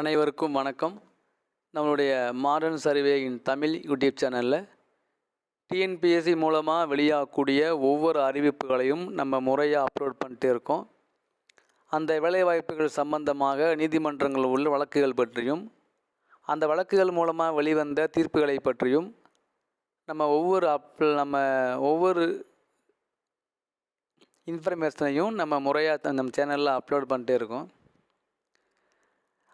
அனைவருக்கும் வணக்கம். நம்மளுடைய மாடர்ன் சர்வேயின் தமிழ் யூடியூப் சேனலில் டிஎன்பிஎஸ்சி மூலமாக வெளியாகக்கூடிய ஒவ்வொரு அறிவிப்புகளையும் நம்ம முறையாக அப்லோட் பண்ணிட்டே இருக்கோம். அந்த வேலைவாய்ப்புகள் சம்பந்தமாக நீதிமன்றங்கள் உள்ள வழக்குகள் பற்றியும் அந்த வழக்குகள் மூலமாக வெளிவந்த தீர்ப்புகளை பற்றியும் நம்ம ஒவ்வொரு அப் நம்ம ஒவ்வொரு இன்ஃபர்மேஷனையும் நம்ம முறையாக நம்ம சேனலில் அப்லோட் பண்ணிட்டே இருக்கோம்.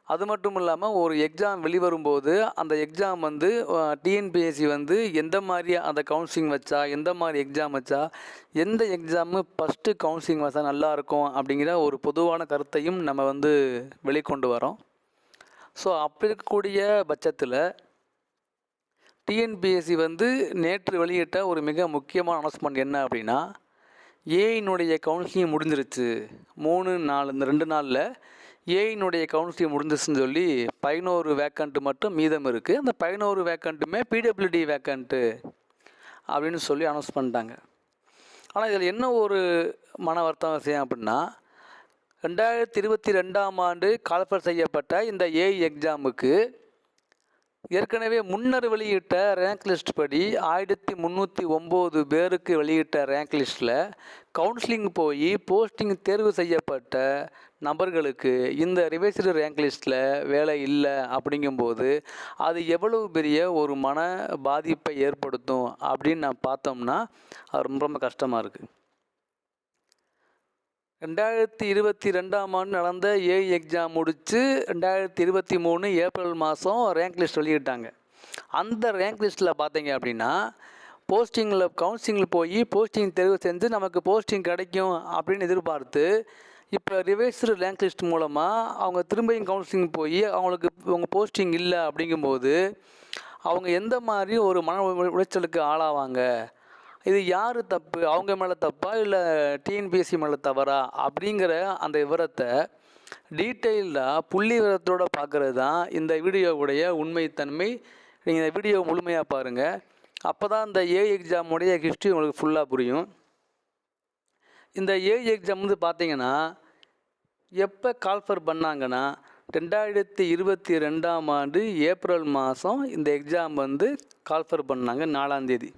அது மட்டும் இல்லாமல் ஒரு எக்ஸாம் வெளிவரும்போது அந்த எக்ஸாம் வந்து டிஎன்பிஎஸ்சி வந்து எந்த மாதிரி அந்த கவுன்சிலிங் வச்சா எந்த மாதிரி எக்ஸாம் வச்சா எந்த எக்ஸாமு ஃபஸ்ட்டு கவுன்சிலிங் வச்சா நல்லாயிருக்கும் அப்படிங்கிற ஒரு பொதுவான கருத்தையும் நம்ம வந்து வெளிக்கொண்டு வரோம் ஸோ அப்படி இருக்கக்கூடிய பட்சத்தில் டிஎன்பிஎஸ்சி வந்து நேற்று வெளியிட்ட ஒரு மிக முக்கியமான அனௌன்ஸ்மெண்ட் என்ன அப்படின்னா ஏயினுடைய கவுன்சிலிங் முடிஞ்சிருச்சு. மூணு நாலு இந்த ரெண்டு நாளில் ஏஐனுடைய கவுன்சிலிங் முடிஞ்சிச்சுன்னு சொல்லி பதினோரு வேக்கண்ட்டு மட்டும் மீதம் இருக்குது அந்த பதினோரு வேக்கண்ட்டுமே பிடபிள்யூடி வேக்கண்ட்டு அப்படின்னு சொல்லி அனௌன்ஸ் பண்ணிட்டாங்க. ஆனால் இதில் என்ன ஒரு மன வருத்தம் விஷயம் அப்படின்னா ரெண்டாயிரத்தி இருபத்தி ரெண்டாம் ஆண்டு கால்ஃபர் செய்யப்பட்ட இந்த ஏஐ எக்ஸாமுக்கு ஏற்கனவே முன்னர் வெளியிட்ட ரேங்க் லிஸ்ட் படி ஆயிரத்தி முந்நூற்றி ஒம்பது பேருக்கு வெளியிட்ட ரேங்க் லிஸ்ட்டில் கவுன்சிலிங் போய் போஸ்டிங் தேர்வு செய்யப்பட்ட நபர்களுக்கு இந்த ரிவைஸ்டு ரேங்க் லிஸ்ட்டில் வேலை இல்லை அப்படிங்கும்போது அது எவ்வளவு பெரிய ஒரு மன பாதிப்பை ஏற்படுத்தும் அப்படின்னு நான் பார்த்தோம்னா அது ரொம்ப ரொம்ப கஷ்டமாக இருக்குது ரெண்டாயிரத்தி இருபத்தி ரெண்டாம் ஆண்டு நடந்த ஏ எக்ஸாம் முடித்து ரெண்டாயிரத்தி இருபத்தி மூணு ஏப்ரல் மாதம் ரேங்க் லிஸ்ட் வெளியிட்டாங்க. அந்த ரேங்க் லிஸ்ட்டில் பார்த்தீங்க அப்படின்னா போஸ்டிங்கில் கவுன்சிலிங்கில் போய் போஸ்டிங் தேர்வு செஞ்சு நமக்கு போஸ்டிங் கிடைக்கும் அப்படின்னு எதிர்பார்த்து இப்போ ரிவைஸ்டு ரேங்க் லிஸ்ட் மூலமாக அவங்க திரும்பியும் கவுன்சிலிங் போய் அவங்களுக்கு அவங்க போஸ்டிங் இல்லை அப்படிங்கும்போது அவங்க எந்த மாதிரி ஒரு மன உளைச்சலுக்கு ஆளாவாங்க? இது யார் தப்பு? அவங்க மேலே தப்பா? இல்லை டிஎன்பிஎஸ்சி மேலே தவறா? அப்படிங்கிற அந்த விவரத்தை டீட்டெயில்டாக புள்ளி விவரத்தோடு பார்க்குறது தான் இந்த வீடியோவுடைய உண்மைத்தன்மை. நீங்கள் இந்த வீடியோ முழுமையாக பாருங்கள் அப்போ தான் இந்த ஏ எக்ஸாமுடைய ஹிஸ்ட்ரி உங்களுக்கு ஃபுல்லாக புரியும். இந்த ஏ எக்ஸாம் வந்து பார்த்தீங்கன்னா எப்போ கால்ஃபர் பண்ணாங்கன்னா ரெண்டாயிரத்தி இருபத்தி ரெண்டாம் ஆண்டு ஏப்ரல் மாதம் இந்த எக்ஸாம் வந்து கால்ஃபர் பண்ணாங்க நாலாந்தேதி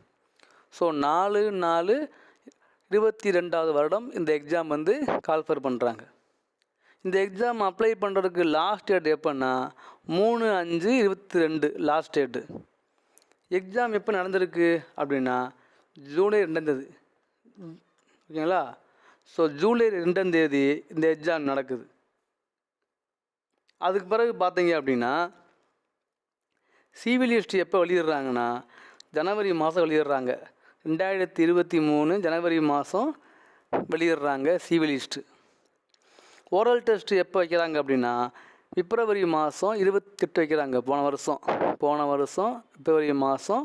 ஸோ நாலு நாலு இருபத்தி ரெண்டாவது வருடம் இந்த எக்ஸாம் வந்து கால்ஃபர் பண்ணுறாங்க இந்த எக்ஸாம் அப்ளை பண்ணுறதுக்கு லாஸ்ட் டேட் எப்போன்னா மூணு அஞ்சு இருபத்தி ரெண்டு லாஸ்ட் டேட்டு எக்ஸாம் எப்போ நடந்திருக்கு அப்படின்னா ஜூலை ரெண்டாம் தேதி. ஓகேங்களா? ஸோ ஜூலை ரெண்டாம் தேதி இந்த எக்ஸாம் நடக்குது. அதுக்கு பிறகு பார்த்தீங்க அப்படின்னா சிவில் ஹிஸ்ட்ரி எப்போ வெளியிடுறாங்கன்னா ஜனவரி மாதம் வெளியிடுறாங்க. ரெண்டாயிரத்தி இருபத்தி மூணு ஜனவரி மாதம் வெளியிடுறாங்க சிவில் ஓரல் டெஸ்ட் எப்போ வைக்கிறாங்க அப்படின்னா பிப்ரவரி மாதம் இருபத்தெட்டு வைக்கிறாங்க. போன வருஷம் போன வருஷம் பிப்ரவரி மாதம்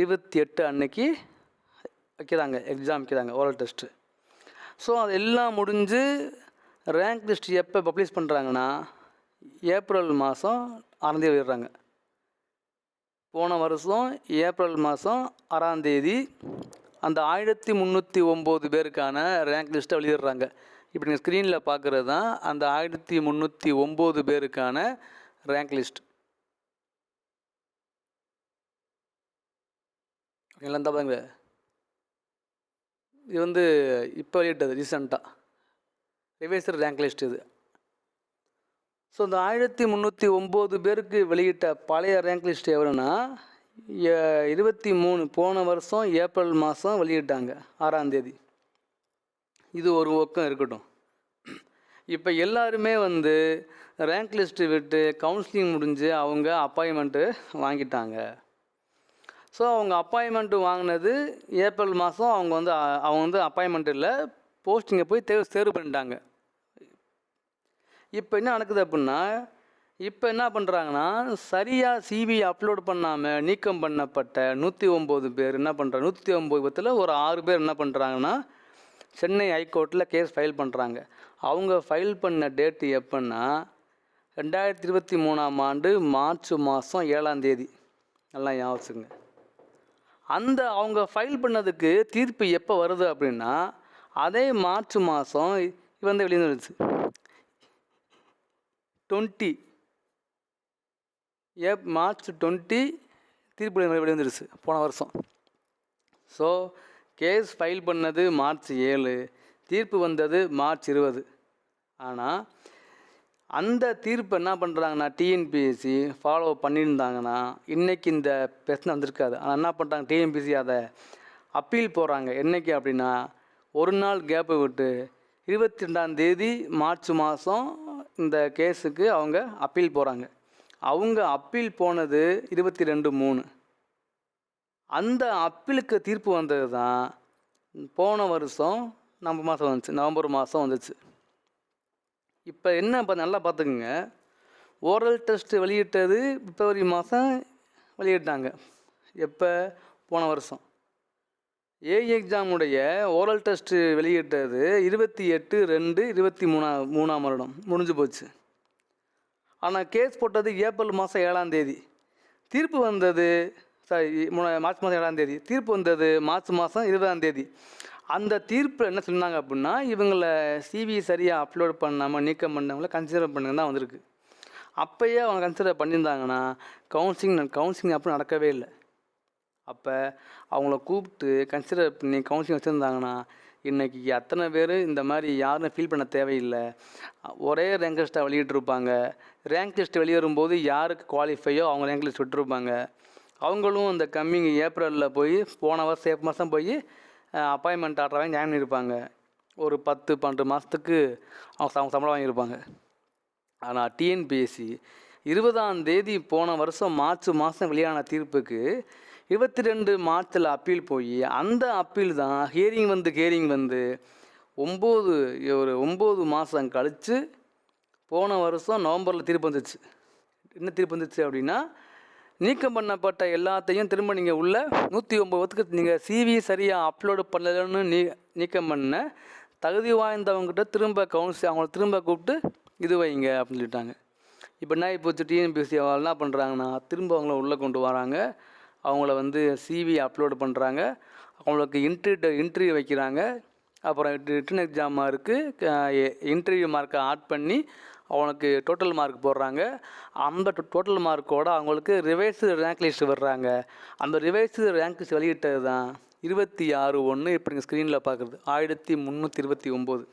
இருபத்தி எட்டு அன்னைக்கு வைக்கிறாங்க எக்ஸாம் வைக்கிறாங்க ஓரல் டெஸ்ட்டு ஸோ அது எல்லாம் முடிஞ்சு ரேங்க் லிஸ்ட் எப்போ பப்ளிஷ் பண்ணுறாங்கன்னா ஏப்ரல் மாதம் ஆறாந்தேதி வெளியிடுறாங்க. போன வருஷம் ஏப்ரல் மாதம் ஆறாம் தேதி அந்த ஆயிரத்தி முந்நூற்றி ஒம்பது பேருக்கான ரேங்க் லிஸ்ட்டை வெளியிடுறாங்க இப்போ நீங்கள் ஸ்க்ரீனில் பார்க்குறது தான் அந்த ஆயிரத்தி முந்நூற்றி ஒம்பது பேருக்கான ரேங்க் லிஸ்ட் ஓகேங்களா இந்த பாருங்க. இது வந்து இப்போ வெளியிட்டது ரீசெண்டாக ரிவைசர் ரேங்க் லிஸ்ட் இது. ஸோ இந்த ஆயிரத்தி முந்நூற்றி ஒம்பது பேருக்கு வெளியிட்ட பழைய ரேங்க் லிஸ்ட் எவ்வளோன்னா இருபத்தி மூணு போன வருஷம் ஏப்ரல் மாதம் வெளியிட்டாங்க ஆறாந்தேதி இது ஒரு பக்கம் இருக்கட்டும். இப்போ எல்லாருமே வந்து ரேங்க் லிஸ்ட்டு விட்டு கவுன்சிலிங் முடிஞ்சு அவங்க அப்பாயின்மெண்ட்டு வாங்கிட்டாங்க. ஸோ அவங்க அப்பாயின்மெண்ட்டு வாங்கினது ஏப்ரல் மாதம் அவங்க வந்து அவங்க வந்து அப்பாயின்மெண்ட் இல்லை போஸ்டிங்கை போய் தேர்வு தேர்வு பண்ணிட்டாங்க. இப்போ என்ன நடக்குது அப்படின்னா இப்போ என்ன பண்ணுறாங்கன்னா சரியாக சிவி அப்லோட் பண்ணாமல் நீக்கம் பண்ணப்பட்ட நூற்றி ஒம்பது பேர் என்ன பண்ணுறாங்க நூற்றி ஒம்பது பத்தில் ஒரு ஆறு பேர் என்ன பண்ணுறாங்கன்னா சென்னை ஹைகோர்ட்டில் கேஸ் ஃபைல் பண்ணுறாங்க அவங்க ஃபைல் பண்ண டேட்டு எப்போன்னா ரெண்டாயிரத்தி இருபத்தி மூணாம் ஆண்டு மார்ச் மாதம் ஏழாம் தேதி. நல்லா ஞாபகம் அந்த அவங்க ஃபைல் பண்ணதுக்கு தீர்ப்பு எப்போ வருது அப்படின்னா அதே மார்ச் மாதம் வந்து வெளியே வந்துருச்சு. டுவெண்ட்டி. ஏப் மார்ச் டுவெண்ட்டி தீர்ப்பு வெளிவந்துருச்சு போன வருஷம். ஸோ கேஸ் ஃபைல் பண்ணது மார்ச் ஏழு தீர்ப்பு வந்தது மார்ச் இருபது. ஆனால் அந்த தீர்ப்பு என்ன பண்ணுறாங்கன்னா டிஎன்பிஎஸ்சி ஃபாலோ பண்ணியிருந்தாங்கன்னா இன்றைக்கி இந்த பிரச்சனை வந்திருக்காது. ஆனால் என்ன பண்ணுறாங்க டிஎன்பிஎஸ்சி அதை அப்பீல் போகிறாங்க என்னைக்கு அப்படின்னா ஒரு நாள் கேப்பை விட்டு இருபத்தி ரெண்டாம் தேதி மார்ச் மாதம் இந்த கேஸுக்கு அவங்க அப்பீல் போகிறாங்க அவங்க அப்பீல் போனது இருபத்தி ரெண்டு மூணு. அந்த அப்பீலுக்கு தீர்ப்பு வந்தது தான் போன வருஷம் நம்ப மாதம் வந்துச்சு. நவம்பர் மாதம் வந்துச்சு. இப்போ என்ன இப்போ நல்லா பார்த்துக்குங்க. ஓரல் டெஸ்ட் வெளியிட்டது பிப்ரவரி மாதம் வெளியிட்டாங்க. எப்போ? போன வருஷம். ஏஇ எக்ஸாமுடைய ஓரல் டெஸ்ட்டு வெளியிட்டது இருபத்தி எட்டு ரெண்டு இருபத்தி மூணா மூணாம் வருடம். முடிஞ்சு போச்சு. ஆனால் கேஸ் போட்டது ஏப்ரல் மாதம் ஏழாம் தேதி. தீர்ப்பு வந்தது சாரி மார்ச் மாதம் ஏழாம் தேதி. தீர்ப்பு வந்தது மார்ச் மாதம் இருபதாம் தேதி. அந்த தீர்ப்பில் என்ன சொன்னாங்க அப்படின்னா இவங்களை சிவி சரியாக அப்லோட் பண்ணாமல் நீக்கம் பண்ணவங்கள கன்சிடர் பண்ணுங்க தான் வந்திருக்கு. அப்போயே அவங்க கன்சிடர் பண்ணியிருந்தாங்கன்னா கவுன்சிலிங் கவுன்சிலிங் அப்போ நடக்கவே இல்லை. அப்போ அவங்கள கூப்பிட்டு கன்சிடர் பண்ணி கவுன்சிலிங் வச்சுருந்தாங்கன்னா இன்றைக்கி அத்தனை பேர் இந்த மாதிரி யாரும் ஃபீல் பண்ண தேவையில்லை. ஒரே ரேங்க் லிஸ்ட்டாக வெளியிட்டிருப்பாங்க. ரேங்க் லிஸ்ட் வெளியேறும்போது யாருக்கு குவாலிஃபையோ அவங்க ரேங்க் லிஸ்ட் விட்டுருப்பாங்க. அவங்களும் இந்த கம்மிங் ஏப்ரலில் போய் போன வருஷம் ஏப்ரல் மாதம் போய் அப்பாயின்மெண்ட் ஆர்டர் வாங்கி ஜாயின் பண்ணியிருப்பாங்க. ஒரு பத்து பன்னெண்டு மாதத்துக்கு அவங்க அவங்க சம்பளம் வாங்கியிருப்பாங்க. ஆனால் டிஎன்பிஎஸ்சி இருபதாம் தேதி போன வருஷம் மார்ச் மாதம் வெளியான தீர்ப்புக்கு இருபத்தி ரெண்டு மார்ச்சில் அப்பீல் போய் அந்த அப்பீல் தான் ஹியரிங் வந்து ஹியரிங் வந்து ஒம்பது ஒரு ஒம்பது மாதம் கழித்து போன வருஷம் நவம்பரில் தீர்ப்பு வந்துச்சு. என்ன தீர்ப்பு வந்துச்சு அப்படின்னா நீக்கம் பண்ணப்பட்ட எல்லாத்தையும் திரும்ப நீங்கள் உள்ள நூற்றி ஒம்பதுக்கு நீங்கள் சிவி சரியாக அப்லோடு பண்ணலன்னு நீ நீக்கம் பண்ண தகுதி வாய்ந்தவங்ககிட்ட திரும்ப கவுன்சில் அவங்கள திரும்ப கூப்பிட்டு இது வைங்க அப்படின்னு சொல்லிட்டாங்க. இப்போ என்ன இப்போ டிஎன்பிஎஸ்சி என்ன பண்ணுறாங்கன்னா திரும்ப அவங்கள உள்ளே கொண்டு வராங்க. அவங்கள வந்து சிவி அப்லோடு பண்ணுறாங்க அவங்களுக்கு இன்ட்ரி இன்டர்வியூ வைக்கிறாங்க. அப்புறம் ரிட்டன் எக்ஸாம் மார்க்கு இன்டர்வியூ மார்க்கை ஆட் பண்ணி அவனுக்கு டோட்டல் மார்க் போடுறாங்க. அந்த டோட்டல் மார்க்கோட அவங்களுக்கு ரிவைஸு ரேங்க் லிஸ்ட் வர்றாங்க அந்த ரிவைஸு ரேங்க் லிஸ்ட் வெளியிட்டது தான் இருபத்தி ஆறு ஒன்று இப்போ நீங்கள் ஸ்க்ரீனில் பார்க்குறது ஆயிரத்தி முந்நூற்றி இருபத்தி ஒம்பது.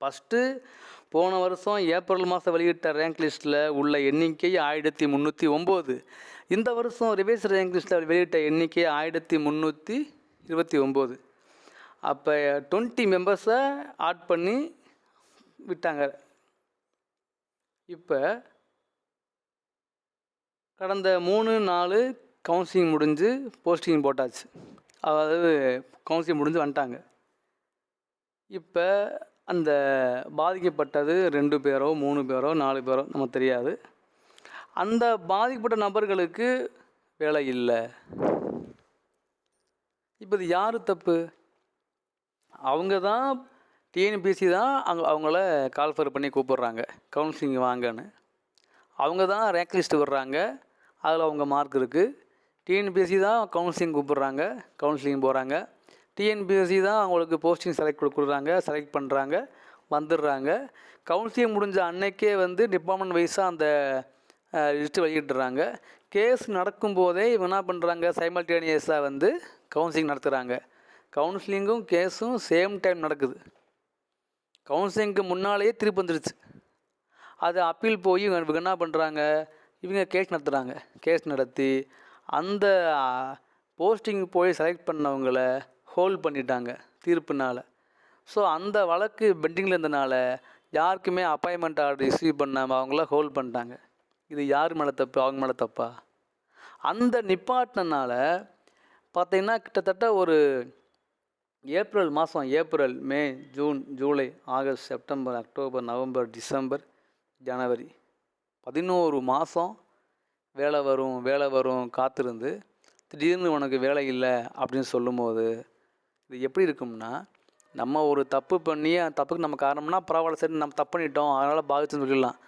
ஃபஸ்ட்டு போன வருஷம் ஏப்ரல் மாதம் வெளியிட்ட ரேங்க் லிஸ்ட்டில் உள்ள எண்ணிக்கை ஆயிரத்தி முந்நூற்றி ஒம்பது. இந்த வருஷம் ரிவைஸ் ரேங்க் லிஸ்ட்டில் வெளியிட்ட எண்ணிக்கை ஆயிரத்தி முந்நூற்றி இருபத்தி ஒம்பது. அப்போ டுவெண்ட்டி மெம்பர்ஸை ஆட் பண்ணி விட்டாங்க. இப்போ கடந்த மூணு நாலு கவுன்சிலிங் முடிஞ்சு போஸ்டிங் போட்டாச்சு. அதாவது கவுன்சிலிங் முடிஞ்சு வந்துட்டாங்க. இப்போ அந்த பாதிக்கப்பட்டது ரெண்டு பேரோ மூணு பேரோ நாலு பேரோ நமக்கு தெரியாது. அந்த பாதிக்கப்பட்ட நபர்களுக்கு வேலை இல்லை. இப்போ இது யார் தப்பு? அவங்க தான் டிஎன்பிசி தான் அங்கே அவங்கள கால்ஃபர் பண்ணி கூப்பிட்றாங்க. கவுன்சிலிங் வாங்கன்னு. அவங்க தான் ரேங்க் லிஸ்ட்டு விடுறாங்க. அதில் அவங்க மார்க் இருக்குது டிஎன்பிஎஸ்சி தான் கவுன்சிலிங் கூப்பிட்றாங்க. கவுன்சிலிங் போகிறாங்க டிஎன்பிஎஸ்சி தான் அவங்களுக்கு போஸ்டிங் செலக்ட் கொடுக்குறாங்க செலக்ட் பண்ணுறாங்க வந்துடுறாங்க. கவுன்சிலிங் முடிஞ்ச அன்னைக்கே வந்து டிபார்ட்மெண்ட் வைஸாக அந்த லிஸ்ட்டு வெளியிட்டுறாங்க. கேஸ் நடக்கும்போதே இவங்க என்ன பண்ணுறாங்க சைமல்டேனியஸாக வந்து கவுன்சிலிங் நடத்துகிறாங்க கவுன்சிலிங்கும் கேஸும் சேம் டைம் நடக்குது. கவுன்சிலிங்க்கு முன்னாலேயே திருப்பி வந்துடுச்சு அது அப்பீல் போய் இவங்க என்ன பண்ணுறாங்க இவங்க கேஸ் நடத்துகிறாங்க கேஸ் நடத்தி அந்த போஸ்டிங் போய் செலக்ட் பண்ணவங்கள ஹோல்ட் பண்ணிட்டாங்க தீர்ப்புனால். ஸோ அந்த வழக்கு பெண்டிங்கில் இருந்தனால யாருக்குமே அப்பாயின்மெண்ட் ஆர்டர் ரிசீவ் பண்ணாமல் அவங்கள ஹோல்ட் பண்ணிட்டாங்க. இது யார் மேலே தப்பு அவங்க மேலே தப்பா? அந்த நிப்பாட்டினால பார்த்தீங்கன்னா கிட்டத்தட்ட ஒரு ஏப்ரல் மாதம் April May June July August September October November December ஜனவரி பதினோரு மாதம் வேலை வரும் வேலை வரும் காத்திருந்து திடீர்னு உனக்கு வேலை இல்லை அப்படின்னு சொல்லும்போது இது எப்படி இருக்கும்னா நம்ம ஒரு தப்பு பண்ணி அந்த தப்புக்கு நம்ம காரணம்னா பரவாயில்ல சரி நம்ம தப்பு பண்ணிட்டோம் அதனால் பாதிச்சுன்னு சொல்லிடலாம்.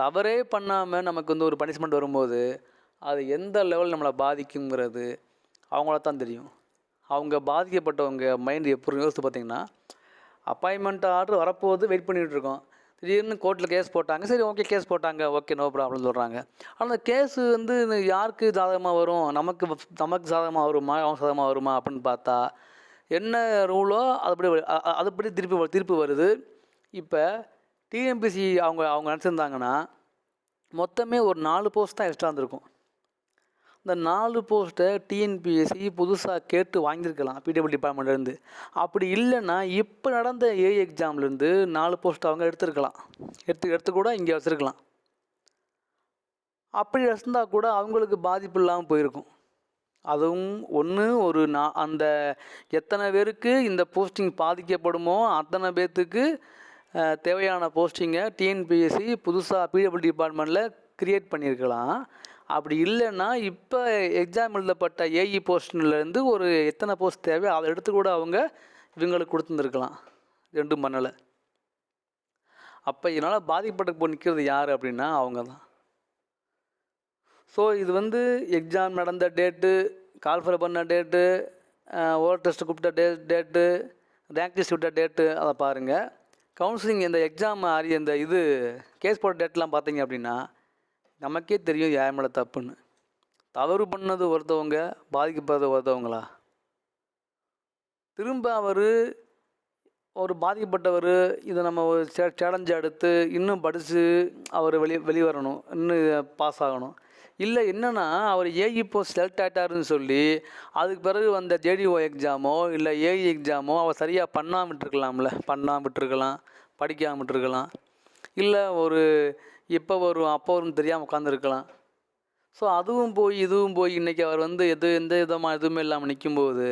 தவறே பண்ணாமல் நமக்கு வந்து ஒரு பனிஷ்மெண்ட் வரும்போது அது எந்த லெவல் நம்மளை பாதிக்குங்கிறது அவங்கள தான் தெரியும். அவங்க பாதிக்கப்பட்டவங்க மைண்ட் எப்படி யோசித்து பார்த்தீங்கன்னா அப்பாயின்மெண்ட் ஆர்டர் வரப்போகுது வெயிட் பண்ணிகிட்டு இருக்கோம். திடீர்னு கோர்ட்டில் கேஸ் போட்டாங்க சரி ஓகே கேஸ் போட்டாங்க ஓகே நோ ப்ராப்ளம் சொல்கிறாங்க ஆனால் அந்த கேஸு வந்து யாருக்கு சாதகமாக வரும்? நமக்கு நமக்கு சாதகமாக வருமா? அவன் சாதகமாக வருமா? அப்படின்னு பார்த்தா என்ன ரூலோ அதுபடி அதுபடி திருப்பி திருப்பி வருது. இப்போ டிஎம்பிசி அவங்க அவங்க நினச்சிருந்தாங்கன்னா மொத்தமே ஒரு நாலு போஸ்ட் தான் எக்ஸ்ட்ரா இருந்திருக்கும். இந்த நாலு போஸ்ட்டை டிஎன்பிஎஸ்சி புதுசாக கேட்டு வாங்கியிருக்கலாம் பிடபிள்யூ டிபார்ட்மெண்ட்லேருந்து அப்படி இல்லைன்னா இப்போ நடந்த ஏ எக்ஸாம்லேருந்து நாலு போஸ்ட் அவங்க எடுத்திருக்கலாம். எடுத்து எடுத்து கூட இங்கே வச்சுருக்கலாம். அப்படி வச்சிருந்தா கூட அவங்களுக்கு பாதிப்பு இல்லாமல் போயிருக்கும். அதுவும் ஒன்று ஒரு நான் அந்த எத்தனை பேருக்கு இந்த போஸ்டிங் பாதிக்கப்படுமோ அத்தனை பேர்த்துக்கு தேவையான போஸ்டிங்கை டிஎன்பிஎஸ்சி புதுசாக பிடபிள்யூ டிபார்ட்மெண்ட்டில் க்ரியேட் பண்ணியிருக்கலாம் அப்படி இல்லைன்னா இப்போ எக்ஸாம் எழுதப்பட்ட ஏஇ போஸ்ட்லேருந்து ஒரு எத்தனை போஸ்ட் தேவையோ அதை எடுத்து கூட அவங்க இவங்களுக்கு கொடுத்துருந்துருக்கலாம். ரெண்டும் பண்ணலை. அப்போ இதனால் பாதிக்கப்பட்டு போய் நிற்கிறது யார் அப்படின்னா அவங்க தான் ஸோ இது வந்து எக்ஸாம் நடந்த டேட்டு கால்ஃபர் பண்ண டேட்டு ஓவர் டெஸ்ட் கூப்பிட்ட டே டேட்டு ரேங்க் லிஸ்ட் விட்ட டேட்டு அதை பாருங்கள் கவுன்சிலிங் இந்த எக்ஸாம் அறி இந்த இது கேஸ் போட்ட டேட்லாம் பார்த்தீங்க அப்படின்னா நமக்கே தெரியும் யார் மேலே தப்புன்னு. தவறு பண்ணது ஒருத்தவங்க பாதிக்கப்படுறது ஒருத்தவங்களா? திரும்ப அவர் ஒரு பாதிக்கப்பட்டவர் இதை நம்ம ஒரு சே சேலஞ்சு எடுத்து இன்னும் படித்து அவர் வெளி வெளிவரணும் இன்னும் பாஸ் ஆகணும். இல்லை என்னென்னா அவர் ஏஇ போஸ்ட் செலக்ட் ஆகிட்டாருன்னு சொல்லி அதுக்கு பிறகு வந்த ஜேடிஓ எக்ஸாமோ இல்லை ஏஇ எக்ஸாமோ அவர் சரியாக பண்ணாமட்டிருக்கலாம்ல. பண்ணாமட்டிருக்கலாம் படிக்காமட்டிருக்கலாம். விட்டுருக்கலாம் இல்லை ஒரு இப்போ வரும் அப்போ வரும்னு தெரியாமல் உட்காந்துருக்கலாம். ஸோ அதுவும் போய் இதுவும் போய் இன்றைக்கி அவர் வந்து எது எந்த விதமாக எதுவுமே இல்லாமல் நிற்கும்போது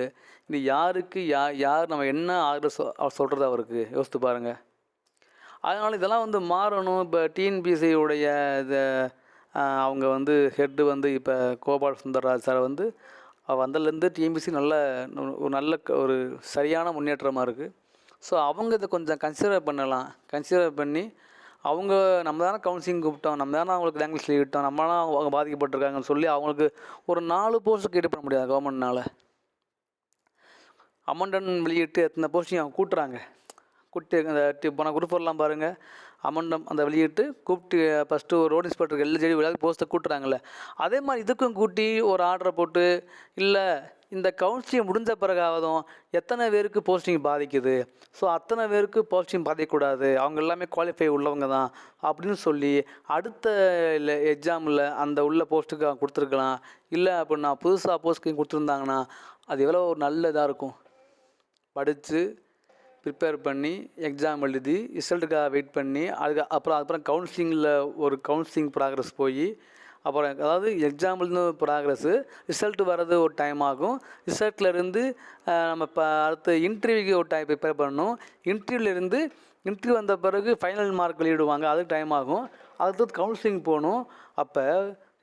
இது யாருக்கு யா யார் நம்ம என்ன ஆகிற சொ அவர் சொல்கிறது அவருக்கு? யோசித்து பாருங்கள் அதனால் இதெல்லாம் வந்து மாறணும். இப்போ டிஎன்பிசியுடைய இதை அவங்க வந்து ஹெட்டு வந்து இப்போ கோபால் சுந்தர்ராஜ் சார் வந்து வந்ததுலேருந்து டிஎம்பிசி நல்ல ஒரு நல்ல க- ஒரு சரியான முன்னேற்றமாக இருக்குது ஸோ அவங்க இதை கொஞ்சம் கன்சிடர் பண்ணலாம். கன்சிடர் பண்ணி அவங்க நம்ம தானே கவுன்சிலிங் கூப்பிட்டோம் நம்ம தானே அவங்களுக்கு லாங்குவேஜ் சொல்லிவிட்டோம் நம்மளாம் அவங்க பாதிக்கப்பட்டிருக்காங்கன்னு சொல்லி அவங்களுக்கு ஒரு நாலு போஸ்ட் கேட்டு பண்ண முடியாது கவர்மெண்ட்னால் அமௌண்டன் வெளியிட்டு எத்தனை போஸ்டிங் அவங்க கூட்டுறாங்க. கூட்டி அந்த போன குரூப் வரலாம் பாருங்கள் அமௌண்டம் அந்த வெளியிட்டு கூப்பிட்டு ஃபஸ்ட்டு ஒரு ரோட் இன்ஸ்பெக்டருக்கு எல்லா செடி விளையாட்டு போஸ்ட்டை கூட்டுறாங்கல்ல. அதே மாதிரி இதுக்கும் கூட்டி ஒரு ஆர்டரை போட்டு இல்லை இந்த கவுன்சிலிங் முடிஞ்ச பிறகாவதும் எத்தனை பேருக்கு போஸ்டிங் பாதிக்குது? ஸோ அத்தனை பேருக்கு போஸ்டிங் பாதிக்கக்கூடாது. அவங்க எல்லாமே குவாலிஃபை உள்ளவங்க தான். அப்படின்னு சொல்லி அடுத்த இல்லை எக்ஸாமில் அந்த உள்ள போஸ்ட்டுக்கு அவங்க கொடுத்துருக்கலாம். இல்லை அப்படின்னா புதுசாக போஸ்ட்டுக்கு கொடுத்துருந்தாங்கன்னா அது எவ்வளோ ஒரு நல்ல இதாக இருக்கும். படித்து ப்ரிப்பேர் பண்ணி எக்ஸாம் எழுதி ரிசல்ட்டுக்காக வெயிட் பண்ணி அதுக்கு அப்புறம் அப்புறம் கவுன்சிலிங்கில் ஒரு கவுன்சிலிங் ப்ராக்ரஸ் போய் அப்புறம் அதாவது எக்ஸாம்பிள்னு ப்ராக்ரஸ்ஸு ரிசல்ட் வர்றது ஒரு டைம் ஆகும். ரிசல்ட்லேருந்து நம்ம இப்போ அடுத்து இன்டர்வியூக்கு ஒரு டைம் ப்ரிப்பேர் பண்ணணும். இன்டர்வியூலேருந்து இன்டர்வியூ வந்த பிறகு ஃபைனல் மார்க் வெளியிடுவாங்க. அதுக்கு டைம் ஆகும். அடுத்தது கவுன்சிலிங் போகணும். அப்போ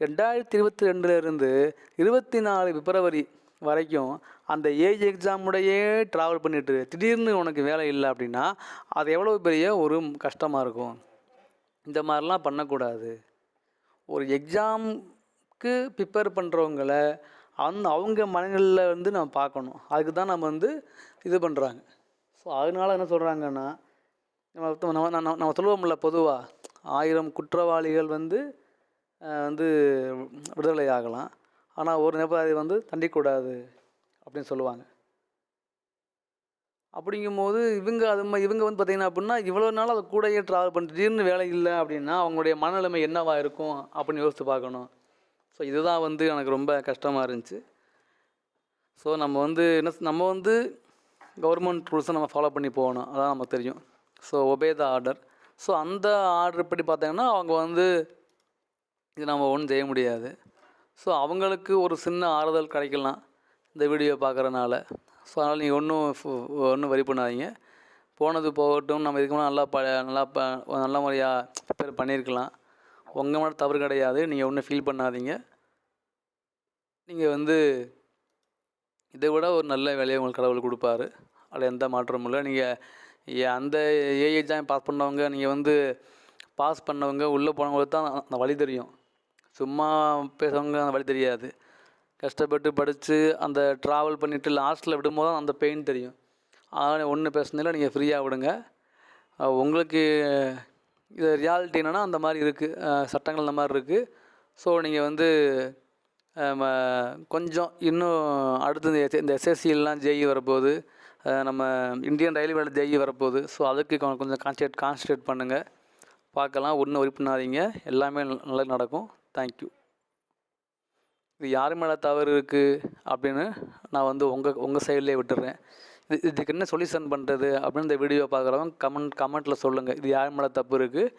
ரெண்டாயிரத்தி இருபத்தி ரெண்டுலேருந்து இருபத்தி நாலு பிப்ரவரி வரைக்கும் அந்த ஏஜ் எக்ஸாமுடையே ட்ராவல் பண்ணிட்டு திடீர்னு உனக்கு வேலை இல்லை அப்படின்னா அது எவ்வளோ பெரிய ஒரு கஷ்டமாக இருக்கும்? இந்த மாதிரிலாம் பண்ணக்கூடாது. ஒரு எக்ஸாம்க்கு ப்ரிப்பேர் பண்ணுறவங்கள அந் அவங்க மனநிலையில் வந்து நம்ம பார்க்கணும். அதுக்கு தான் நம்ம வந்து இது பண்ணுறாங்க ஸோ அதனால என்ன சொல்கிறாங்கன்னா நம்ம நம்ம நம்ம நம்ம சொல்லுவோம்ல பொதுவாக ஆயிரம் குற்றவாளிகள் வந்து வந்து விடுதலை ஆகலாம். ஆனால் ஒரு நிபதி வந்து தண்டிக்கூடாது அப்படின்னு சொல்லுவாங்க. அப்படிங்கும்போது இவங்க அது இவங்க வந்து பார்த்திங்கன்னா அப்படின்னா இவ்வளோ நாள் அது கூடயே ட்ராவல் பண்ணி திடீர்னு வேலை இல்லை அப்படின்னா அவங்களுடைய மனநிலைமை என்னவா இருக்கும் அப்படின்னு யோசித்து பார்க்கணும். ஸோ இதுதான் வந்து எனக்கு ரொம்ப கஷ்டமாக இருந்துச்சு. ஸோ நம்ம வந்து என்ன நம்ம வந்து கவர்மெண்ட் ரூல்ஸை நம்ம ஃபாலோ பண்ணி போகணும். அதான் நமக்கு தெரியும். So obey the order so அந்த ஆர்டர் படி பார்த்தீங்கன்னா அவங்க வந்து இது நம்ம ஒன்றும் செய்ய முடியாது. ஸோ அவங்களுக்கு ஒரு சின்ன ஆறுதல் கிடைக்கலாம் இந்த வீடியோ பார்க்குறனால. ஸோ அதனால் நீங்கள் ஒன்றும் ஒன்றும் வரி பண்ணாதீங்க. போனது போகட்டும் நம்ம இதுக்கு நல்லா ப நல்லா ப நல்ல முறையாக ப்ரிப்பேர் பண்ணியிருக்கலாம். உங்கள் மேலே தவறு கிடையாது. நீங்கள் ஒன்றும் ஃபீல் பண்ணாதீங்க. நீங்கள் வந்து இதை விட ஒரு நல்ல வேலையை உங்களுக்கு கடவுள் கொடுப்பாரு. அதில் எந்த மாற்றமும் இல்லை. நீங்கள் அந்த ஏ எக்ஸாம் பாஸ் பண்ணவங்க நீங்கள் வந்து பாஸ் பண்ணவங்க உள்ளே போனவங்களுக்கு தான் அந்த வழி தெரியும். சும்மா பேசுறவங்க அந்த வழி தெரியாது. கஷ்டப்பட்டு படித்து அந்த ட்ராவல் பண்ணிவிட்டு லாஸ்ட்டில் விடும்போது தான் அந்த பெயின் தெரியும். அதனால் ஒன்று பேசுனதில் நீங்கள் ஃப்ரீயாக விடுங்க. உங்களுக்கு இது ரியாலிட்டி என்னென்னா அந்த மாதிரி இருக்குது சட்டங்கள் அந்த மாதிரி இருக்குது ஸோ நீங்கள் வந்து கொஞ்சம் இன்னும் அடுத்து இந்த இந்த எஸ்எஸ்சிலாம் ஜெய் வரப்போகுது. நம்ம இந்தியன் ரயில்வேல ஜெயி வரப்போகுது. ஸோ அதுக்கு கொஞ்சம் கான்சன்ட்ரேட் கான்சன்ட்ரேட் பண்ணுங்கள் பார்க்கலாம் ஒன்றும் ஒரி பண்ணாதீங்க எல்லாமே நல்ல- நல்லா நடக்கும். தேங்க்யூ இது யார் மேலே தவறு இருக்குது அப்படின்னு நான் வந்து உங்கள் உங்கள் சைட்லேயே விட்டுறேன். இது இதுக்கு என்ன சொல்யூஷன் பண்ணுறது அப்படின்னு இந்த வீடியோ பார்க்குறவங்க கமெண்ட் கமெண்ட்டில் சொல்லுங்கள் இது யார் மேலே தப்பு இருக்குது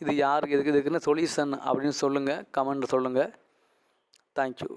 இது யாருக்கு இதுக்கு இதுக்கு என்ன சொல்யூஷன் அப்படின்னு சொல்லுங்கள் கமெண்ட்டில் சொல்லுங்கள் தேங்க்யூ